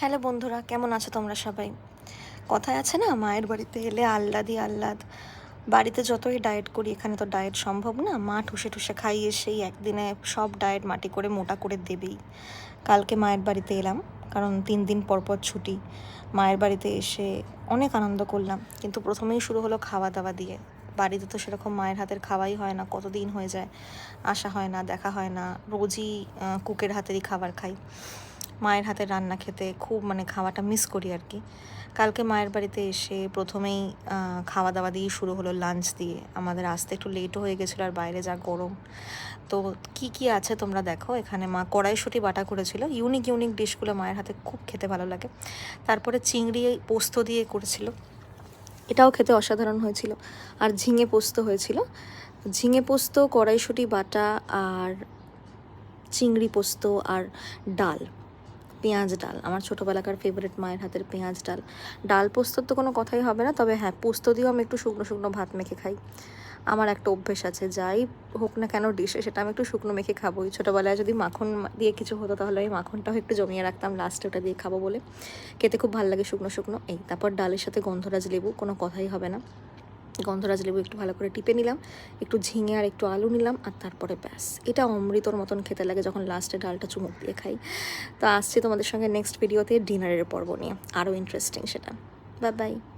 Hello বন্ধুরা, কেমন আছো তোমরা সবাই? কথায় আছে না, মায়ের বাড়িতে এলে আহ্লাদি আহ্লাদ। বাড়িতে যতই ডায়েট করি, এখানে তো ডায়েট সম্ভব না। মা ঠুসে ঠুসে খাইয়ে সেই একদিনে সব ডায়েট মাটি করে মোটা করে দেবেই। কালকে মায়ের বাড়িতে এলাম, কারণ তিন দিন পর পর ছুটি। মায়ের বাড়িতে এসে অনেক আনন্দ করলাম, কিন্তু প্রথমেই শুরু হলো খাওয়া দাওয়া দিয়ে। বাড়িতে তো সেরকম মায়ের হাতের খাওয়াই হয় না, কতদিন হয়ে যায়, আসা হয় না, দেখা হয় না, রোজই কুকের হাতেরই খাবার খাই। মায়ের হাতের রান্না খেতে খুব মানে খাওয়াটা মিস করি আর কি। কালকে মায়ের বাড়িতে এসে প্রথমেই খাওয়া দাওয়া দিয়ে শুরু হলো লাঞ্চ দিয়ে। আমাদের আসতে একটু লেটও হয়ে গেছিল আর বাইরে যা গরম। তো কি কি আছে তোমরা দেখো? এখানে মা কড়াইশুঁটি বাটা করেছিল। ইউনিক ইউনিক ডিশগুলো মায়ের হাতে খুব খেতে ভালো লাগে। তারপরে চিংড়ি পোস্ত দিয়ে করেছিল। এটাও খেতে অসাধারণ হয়েছিল। আর ঝিঙে পোস্ত হয়েছিল। ঝিঙে পোস্ত, কড়াইশুঁটি বাটা আর চিংড়ি পোস্ত আর ডাল। পেঁয়াজ ডাল। আমার ছোটোবেলাকার ফেভারিট মায়ের হাতের পেঁয়াজ ডাল। ডাল পোস্তর তো কোনো কথাই হবে না, তবে হ্যাঁ পোস্ত দিয়েও আমি একটু শুকনো শুকনো ভাত মেখে খাই। আমার একটা অভ্যেস আছে, যাই হোক না কেন ডিশে সেটা আমি একটু শুকনো মেখে খাবোই। ছোটোবেলায় যদি মাখন দিয়ে কিছু হতো তাহলে আমি মাখনটাও একটু জমিয়ে রাখতাম লাস্টে ওটা দিয়ে খাব বলে। খেতে খুব ভালো লাগে শুকনো শুকনো। এই, তারপর ডালের সাথে গন্ধরাজ লেবু, কোনো কথাই হবে না। গন্ধরাজ লেবু একটু ভালো করে টিপে নিলাম, একটু ঝিঙে আর একটু আলু নিলাম, আর তারপরে ব্যাস। এটা অমৃতর মতন খেতে লাগে যখন লাস্টে ডালটা চুমুক দিয়ে খাই। তো আসছি তোমাদের সঙ্গে নেক্সট ভিডিওতে ডিনারের পর্ব নিয়ে। আরও ইন্টারেস্টিং সেটা। Bye bye